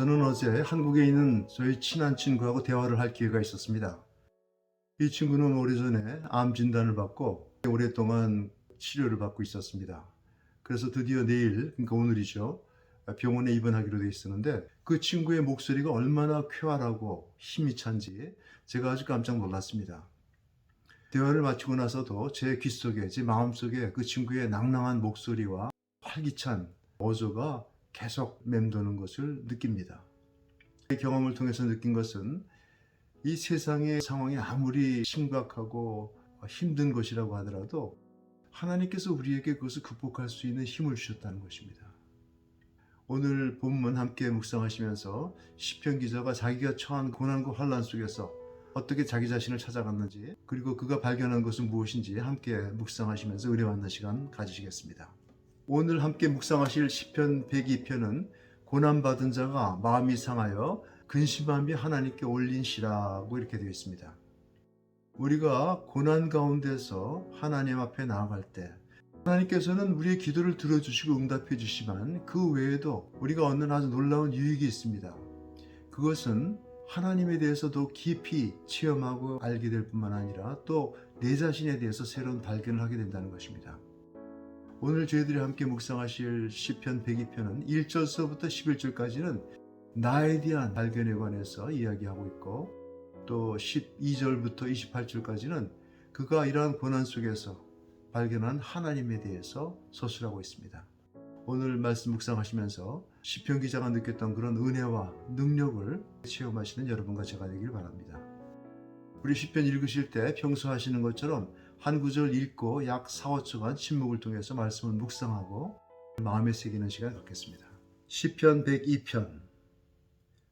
저는 어제 한국에 있는 저희 친한 친구하고 대화를 할 기회가 있었습니다. 이 친구는 오래전에 암 진단을 받고 오랫동안 치료를 받고 있었습니다. 그래서 드디어 내일, 그러니까 오늘이죠. 병원에 입원하기로 돼 있었는데 그 친구의 목소리가 얼마나 쾌활하고 힘이 찬지 제가 아주 깜짝 놀랐습니다. 대화를 마치고 나서도 제 귓속에, 제 마음속에 그 친구의 낭낭한 목소리와 활기찬 어조가 계속 맴도는 것을 느낍니다. 이 경험을 통해서 느낀 것은 이 세상의 상황이 아무리 심각하고 힘든 것이라고 하더라도 하나님께서 우리에게 그것을 극복할 수 있는 힘을 주셨다는 것입니다. 오늘 본문 함께 묵상하시면서 시편 기자가 자기가 처한 고난과 환란 속에서 어떻게 자기 자신을 찾아갔는지 그리고 그가 발견한 것은 무엇인지 함께 묵상하시면서 은혜 받는 시간 가지시겠습니다. 오늘 함께 묵상하실 시편 102편은 고난받은 자가 마음이 상하여 근심함이 하나님께 올린 시라고 이렇게 되어 있습니다. 우리가 고난 가운데서 하나님 앞에 나아갈 때 하나님께서는 우리의 기도를 들어주시고 응답해 주시지만 그 외에도 우리가 얻는 아주 놀라운 유익이 있습니다. 그것은 하나님에 대해서도 깊이 체험하고 알게 될 뿐만 아니라 또 내 자신에 대해서 새로운 발견을 하게 된다는 것입니다. 오늘 저희들이 함께 묵상하실 시편 102편은 1절서부터 11절까지는 나에 대한 발견에 관해서 이야기하고 있고 또 12절부터 28절까지는 그가 이러한 고난 속에서 발견한 하나님에 대해서 서술하고 있습니다. 오늘 말씀 묵상하시면서 시편 기자가 느꼈던 그런 은혜와 능력을 체험하시는 여러분과 제가 되길 바랍니다. 우리 시편 읽으실 때 평소 하시는 것처럼 한 구절 읽고 약 4, 5초간 침묵을 통해서 말씀을 묵상하고 마음에 새기는 시간 갖겠습니다. 시편 102편.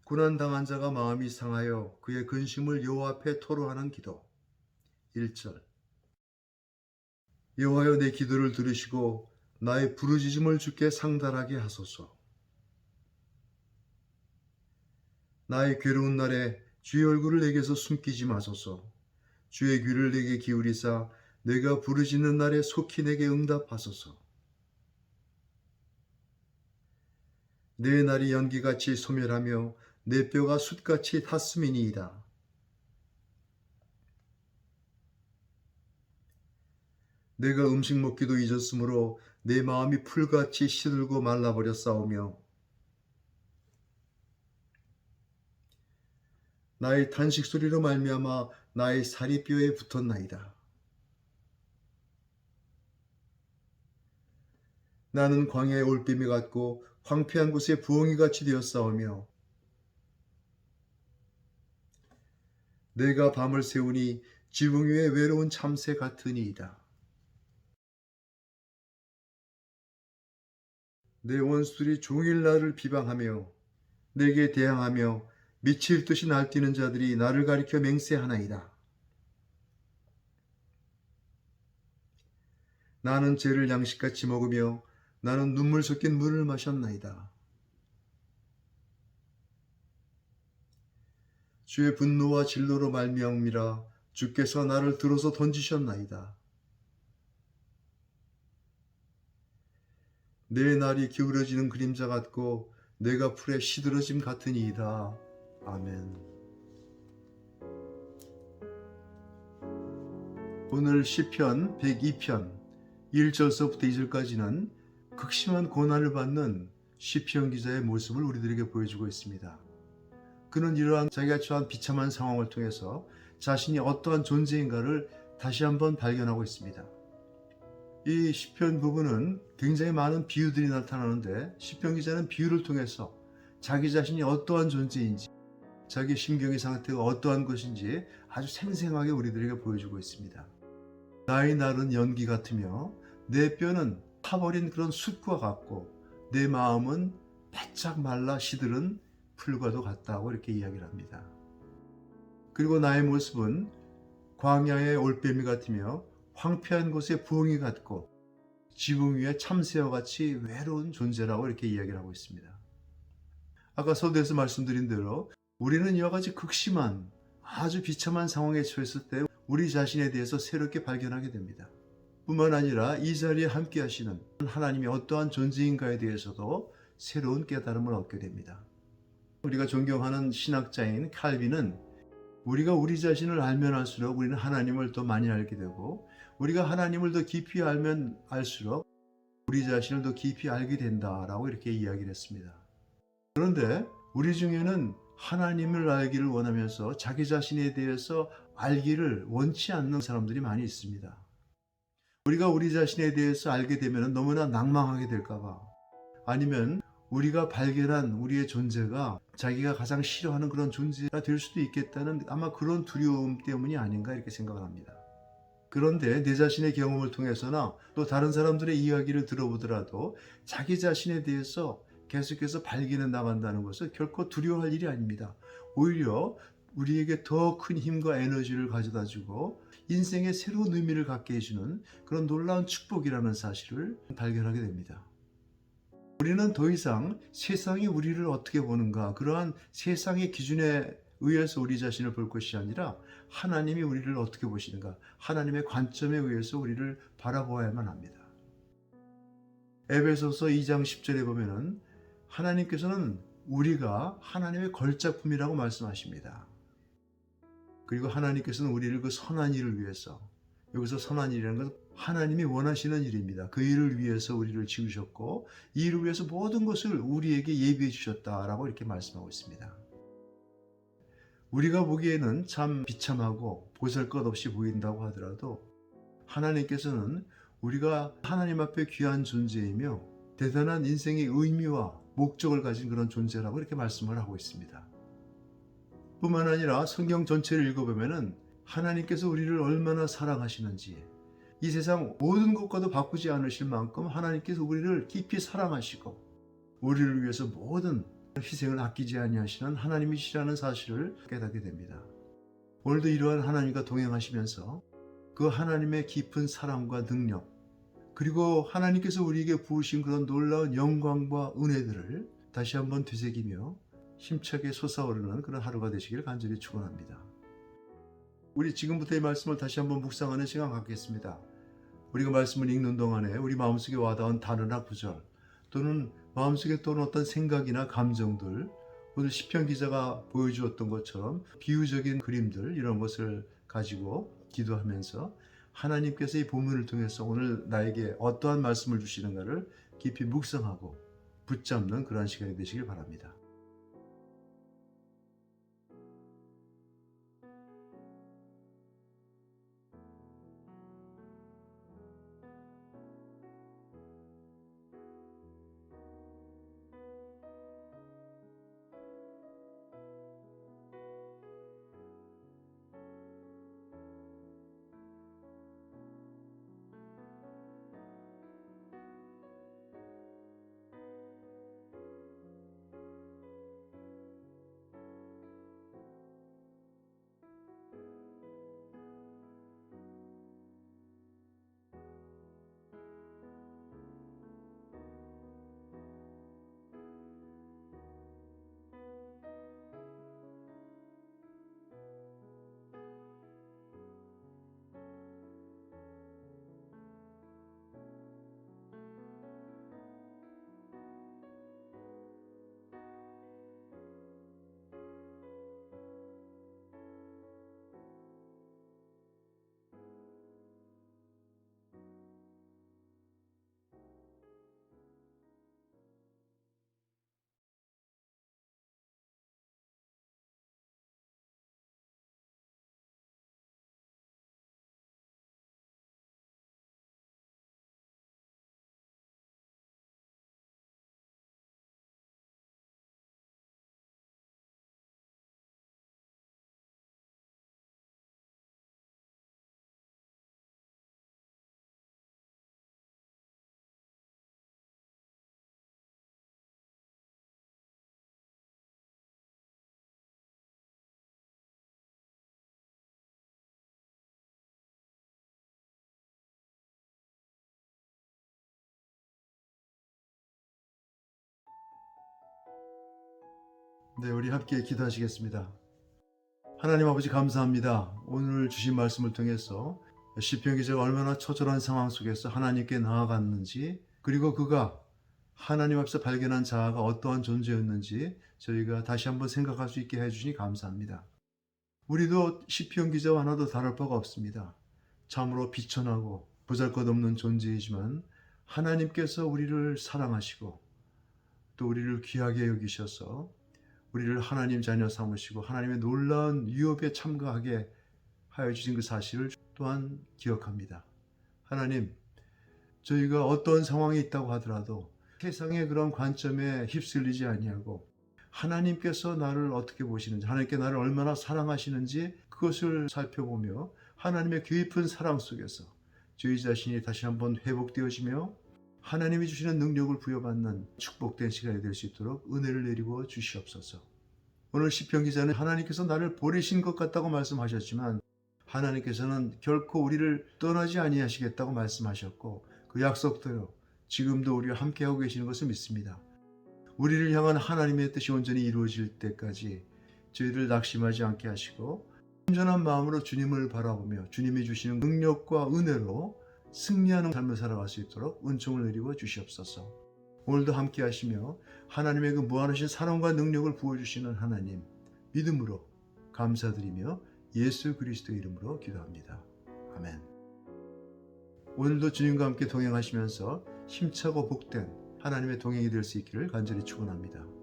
고난 당한 자가 마음이 상하여 그의 근심을 여호와 앞에 토로하는 기도. 1절. 여호와여 내 기도를 들으시고 나의 부르짖음을 주께 상달하게 하소서. 나의 괴로운 날에 주의 얼굴을 내게서 숨기지 마소서. 주의 귀를 내게 기울이사 내가 부르짖는 날에 속히 내게 응답하소서 내 날이 연기같이 소멸하며 내 뼈가 숯같이 탔음이니이다. 내가 음식 먹기도 잊었으므로 내 마음이 풀같이 시들고 말라버려 싸우며 나의 탄식 소리로 말미암아 나의 살이 뼈에 붙었나이다. 나는 광야의 올빼미 같고 황폐한 곳에 부엉이 같이 되었사오며 내가 밤을 새우니 지붕 위에 외로운 참새 같으니이다. 내 원수들이 종일 나를 비방하며 내게 대항하며 미칠 듯이 날뛰는 자들이 나를 가리켜 맹세하나이다. 나는 죄를 양식같이 먹으며 나는 눈물 섞인 물을 마셨나이다. 주의 분노와 진로로 말미암이라 주께서 나를 들어서 던지셨나이다. 내 날이 기울어지는 그림자 같고 내가 풀에 시들어짐 같으니이다. 아멘. 오늘 시편 102편 1절서부터 2절까지는 극심한 고난을 받는 시편 기자의 모습을 우리들에게 보여주고 있습니다. 그는 이러한 자기가 처한 비참한 상황을 통해서 자신이 어떠한 존재인가를 다시 한번 발견하고 있습니다. 이 시편 부분은 굉장히 많은 비유들이 나타나는데 시편 기자는 비유를 통해서 자기 자신이 어떠한 존재인지 자기 심경의 상태가 어떠한 것인지 아주 생생하게 우리들에게 보여주고 있습니다. 나의 날은 연기 같으며 내 뼈는 타버린 그런 숯과 같고 내 마음은 바짝 말라 시들은 풀과도 같다고 이렇게 이야기를 합니다. 그리고 나의 모습은 광야의 올빼미 같으며 황폐한 곳에 부엉이 같고 지붕 위에 참새와 같이 외로운 존재라고 이렇게 이야기를 하고 있습니다. 아까 서두에서 말씀드린 대로 우리는 이와 같이 극심한 아주 비참한 상황에 처했을 때 우리 자신에 대해서 새롭게 발견하게 됩니다. 뿐만 아니라 이 자리에 함께 하시는 하나님이 어떠한 존재인가에 대해서도 새로운 깨달음을 얻게 됩니다. 우리가 존경하는 신학자인 칼빈은 우리가 우리 자신을 알면 알수록 우리는 하나님을 더 많이 알게 되고 우리가 하나님을 더 깊이 알면 알수록 우리 자신을 더 깊이 알게 된다라고 이렇게 이야기를 했습니다. 그런데 우리 중에는 하나님을 알기를 원하면서 자기 자신에 대해서 알기를 원치 않는 사람들이 많이 있습니다. 우리가 우리 자신에 대해서 알게 되면 너무나 낭망하게 될까봐 아니면 우리가 발견한 우리의 존재가 자기가 가장 싫어하는 그런 존재가 될 수도 있겠다는 아마 그런 두려움 때문이 아닌가 이렇게 생각을 합니다. 그런데 내 자신의 경험을 통해서나 또 다른 사람들의 이야기를 들어보더라도 자기 자신에 대해서 계속해서 발견해 나간다는 것은 결코 두려워할 일이 아닙니다. 오히려 우리에게 더 큰 힘과 에너지를 가져다 주고 인생의 새로운 의미를 갖게 해주는 그런 놀라운 축복이라는 사실을 발견하게 됩니다. 우리는 더 이상 세상이 우리를 어떻게 보는가 그러한 세상의 기준에 의해서 우리 자신을 볼 것이 아니라 하나님이 우리를 어떻게 보시는가 하나님의 관점에 의해서 우리를 바라보아야만 합니다. 에베소서 2장 10절에 보면은 하나님께서는 우리가 하나님의 걸작품이라고 말씀하십니다. 그리고 하나님께서는 우리를 그 선한 일을 위해서 여기서 선한 일이라는 것은 하나님이 원하시는 일입니다. 그 일을 위해서 우리를 지으셨고 이 일을 위해서 모든 것을 우리에게 예비해 주셨다라고 이렇게 말씀하고 있습니다. 우리가 보기에는 참 비참하고 보잘것없이 보인다고 하더라도 하나님께서는 우리가 하나님 앞에 귀한 존재이며 대단한 인생의 의미와 목적을 가진 그런 존재라고 이렇게 말씀을 하고 있습니다. 뿐만 아니라 성경 전체를 읽어보면은 하나님께서 우리를 얼마나 사랑하시는지 이 세상 모든 것과도 바꾸지 않으실 만큼 하나님께서 우리를 깊이 사랑하시고 우리를 위해서 모든 희생을 아끼지 아니하시는 하나님이시라는 사실을 깨닫게 됩니다. 오늘도 이러한 하나님과 동행하시면서 그 하나님의 깊은 사랑과 능력 그리고 하나님께서 우리에게 부으신 그런 놀라운 영광과 은혜들을 다시 한번 되새기며 힘차게 솟아오르는 그런 하루가 되시길 간절히 축원합니다. 우리 지금부터 이 말씀을 다시 한번 묵상하는 시간 갖겠습니다. 우리가 말씀을 읽는 동안에 우리 마음속에 와닿은 단어나 구절 또는 마음속에 떠오른 어떤 생각이나 감정들 오늘 시편 기자가 보여주었던 것처럼 비유적인 그림들 이런 것을 가지고 기도하면서 하나님께서 이 본문을 통해서 오늘 나에게 어떠한 말씀을 주시는가를 깊이 묵상하고 붙잡는 그러한 시간이 되시길 바랍니다. 네, 우리 함께 기도하시겠습니다. 하나님 아버지 감사합니다. 오늘 주신 말씀을 통해서 시편 기자가 얼마나 처절한 상황 속에서 하나님께 나아갔는지 그리고 그가 하나님 앞에서 발견한 자아가 어떠한 존재였는지 저희가 다시 한번 생각할 수 있게 해주시니 감사합니다. 우리도 시편 기자와 하나도 다를 바가 없습니다. 참으로 비천하고 보잘것없는 존재이지만 하나님께서 우리를 사랑하시고 또 우리를 귀하게 여기셔서 우리를 하나님 자녀 삼으시고 하나님의 놀라운 유업에 참가하게 하여 주신 그 사실을 또한 기억합니다. 하나님, 저희가 어떤 상황에 있다고 하더라도 세상의 그런 관점에 휩쓸리지 아니하고 하나님께서 나를 어떻게 보시는지, 하나님께 나를 얼마나 사랑하시는지 그것을 살펴보며 하나님의 깊은 사랑 속에서 저희 자신이 다시 한번 회복되어지며 하나님이 주시는 능력을 부여받는 축복된 시간이 될 수 있도록 은혜를 내리고 주시옵소서. 오늘 시편 기자는 하나님께서 나를 버리신 것 같다고 말씀하셨지만 하나님께서는 결코 우리를 떠나지 아니하시겠다고 말씀하셨고 그 약속대로 지금도 우리와 함께하고 계시는 것을 믿습니다. 우리를 향한 하나님의 뜻이 온전히 이루어질 때까지 저희를 낙심하지 않게 하시고 온전한 마음으로 주님을 바라보며 주님이 주시는 능력과 은혜로 승리하는 삶을 살아갈 수 있도록 은총을 내리고 주시옵소서. 오늘도 함께 하시며 하나님의 그 무한하신 사랑과 능력을 부어주시는 하나님 믿음으로 감사드리며 예수 그리스도 이름으로 기도합니다. 아멘. 오늘도 주님과 함께 동행하시면서 힘차고 복된 하나님의 동행이 될 수 있기를 간절히 축원합니다.